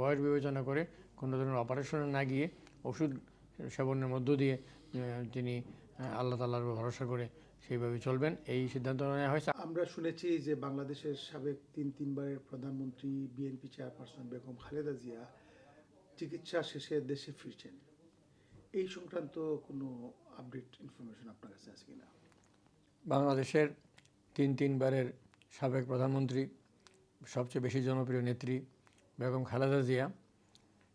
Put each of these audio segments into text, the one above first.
বয়স বিবেচনা করে কোনো ধরনের অপারেশনে না গিয়ে ওষুধ সেবনের মধ্য দিয়ে তিনি আল্লাহ তাল্লাহর উপর ভরসা করে সেইভাবে চলবেন। এই সিদ্ধান্ত নেওয়া হয়েছে। আমরা শুনেছি যে বাংলাদেশের সাবেক তিন তিনবারের প্রধানমন্ত্রী বিএনপি চেয়ারপারসন বেগম খালেদা জিয়া চিকিৎসা শেষে দেশে ফিরছেন। এই সংক্রান্ত কোনো আপডেট ইনফরমেশন আপনার কাছে আছে কিনা? বাংলাদেশের তিন তিনবারের সাবেক প্রধানমন্ত্রী সবচেয়ে বেশি জনপ্রিয় নেত্রী বেগম খালেদা জিয়া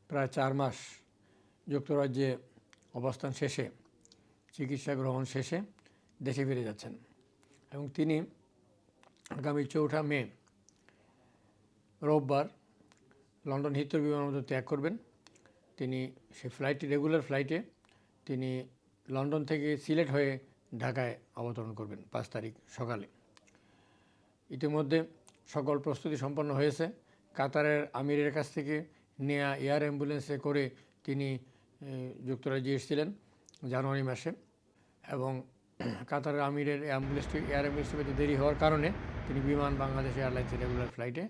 প্রায় চার মাস যুক্তরাজ্যে অবস্থান শেষে, চিকিৎসা গ্রহণ শেষে দেশে ফিরে যাচ্ছেন এবং তিনি আগামী চৌঠা মে রোববার লন্ডন হিথ্রো বিমানবন্দর ত্যাগ করবেন। তিনি সেই ফ্লাইটটি রেগুলার ফ্লাইটে তিনি লন্ডন থেকে সিলেট হয়ে ঢাকায় অবতরণ করবেন পাঁচ তারিখ সকালে। ইতিমধ্যে সকল প্রস্তুতি সম্পন্ন হয়েছে। কাতারের আমিরের কাছ থেকে নেয়া এয়ার অ্যাম্বুলেন্সে করে তিনি যুক্তরাজ্যে এসেছিলেন জানুয়ারি মাসে এবং কাতারের আমিরের অ্যাম্বুলেন্সটি এয়ার অ্যাম্বুলেন্সটি পেতে দেরি হওয়ার কারণে তিনি বিমান বাংলাদেশ এয়ারলাইন্সের রেগুলার ফ্লাইটে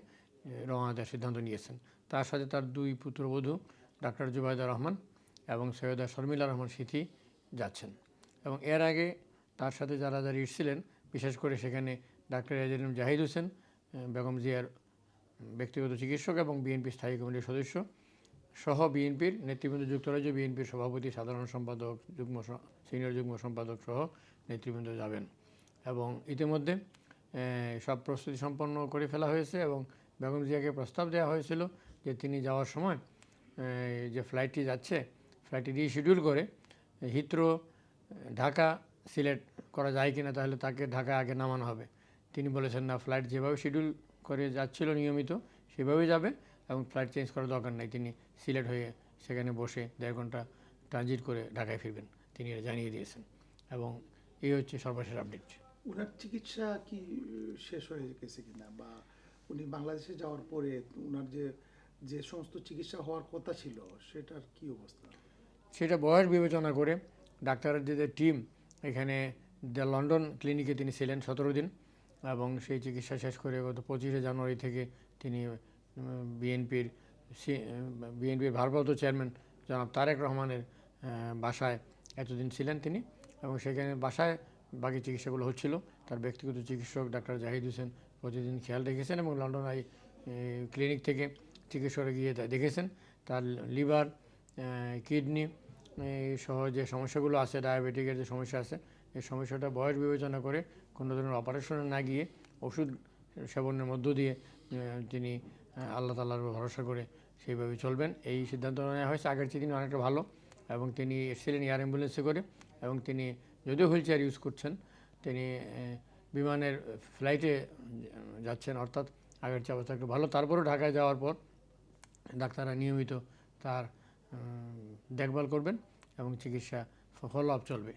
রওনা দেওয়ার সিদ্ধান্ত নিয়েছেন। তার সাথে তার দুই পুত্রবধূ ডাক্তার জুবাইদা রহমান এবং সৈয়দা শর্মিলা রহমান সিথি যাচ্ছেন এবং এর আগে তার সাথে যারা যারা এসেছিলেন, বিশেষ করে সেখানে ডাক্তার এজেন জাহিদ হোসেন বেগম জিয়ার ব্যক্তিগত চিকিৎসক এবং বিএনপি স্থায়ী কমিটির সদস্য সহ বিএনপির নেতৃবৃন্দ, যুক্তরাজ্য বিএনপির সভাপতি, সাধারণ সম্পাদক, যুগ্ম সিনিয়র যুগ্ম সম্পাদক সহ নেতৃবৃন্দ যাবেন এবং ইতিমধ্যে সব প্রস্তুতি সম্পন্ন করে ফেলা হয়েছে এবং বেগম জিয়াকে প্রস্তাব দেওয়া হয়েছিল যে তিনি যাওয়ার সময় যে ফ্লাইটটি যাচ্ছে, ফ্লাইটটি রিশিডিউল করে হিত্রো ঢাকা, সিলেট করা যায় কিনা তাহলে তাকে ঢাকা আগে নামানো হবে। তিনি বলেছেন, না, ফ্লাইট যেভাবে শিডিউল করে যাচ্ছিল নিয়মিত সেভাবেই যাবে এবং ফ্লাইট চেঞ্জ করার দরকার নেই। তিনি সিলেট হয়ে সেখানে বসে দেড় ঘণ্টা ট্রানজিট করে ঢাকায় ফিরবেন তিনি এটা জানিয়ে দিয়েছেন। এবং এই হচ্ছে সর্বশেষ আপডেট ওনার চিকিৎসা কি শেষ হয়ে গেছে কিনা? বা উনি বাংলাদেশে যাওয়ার পরে ওনার যে যে সমস্ত চিকিৎসা হওয়ার কথা ছিল সেটার কি অবস্থা? সেটা বয়স বিবেচনা করে ডাক্তারের যে টিম এখানে দ্য লন্ডন ক্লিনিকে তিনি ছিলেন সতেরো দিন। এবং সেই চিকিৎসা শেষ করে গত পঁচিশে জানুয়ারি থেকে তিনি বিএনপির বিএনপির ভারপ্রাপ্ত চেয়ারম্যান জনাব তারেক রহমানের বাসায় এতদিন ছিলেন তিনি এবং সেখানে বাসায় বাকি চিকিৎসাগুলো হচ্ছিল। তার ব্যক্তিগত চিকিৎসক ডাক্তার জাহিদ হোসেন প্রতিদিন খেয়াল রেখেছেন এবং লন্ডন আই ক্লিনিক থেকে চিকিৎসকরা গিয়ে দেখেছেন। তার লিভার কিডনি সহ যে সমস্যাগুলো আছে, ডায়াবেটিকের যে সমস্যা আছে এই সমস্যাটা বয়স বিবেচনা করে কোনো ধরনের অপারেশনে না গিয়ে ওষুধ সেবনের মধ্য দিয়ে তিনি আল্লাহ তাল্লাহর ভরসা করে সেইভাবে চলবেন। এই সিদ্ধান্ত নেওয়া হয়েছে। আগের চেয়ে তিনি অনেকটা ভালো এবং তিনি এসেছিলেন এয়ার অ্যাম্বুলেন্সে করে এবং তিনি যদিও হুইল চেয়ার ইউজ করছেন, তিনি বিমানের ফ্লাইটে যাচ্ছেন, অর্থাৎ আগের চেয়ে অবস্থা একটু ভালো। তারপরেও ঢাকায় যাওয়ার পর ডাক্তাররা নিয়মিত তার দেখভাল করবেন এবং চিকিৎসা ফলো আপ চলবে।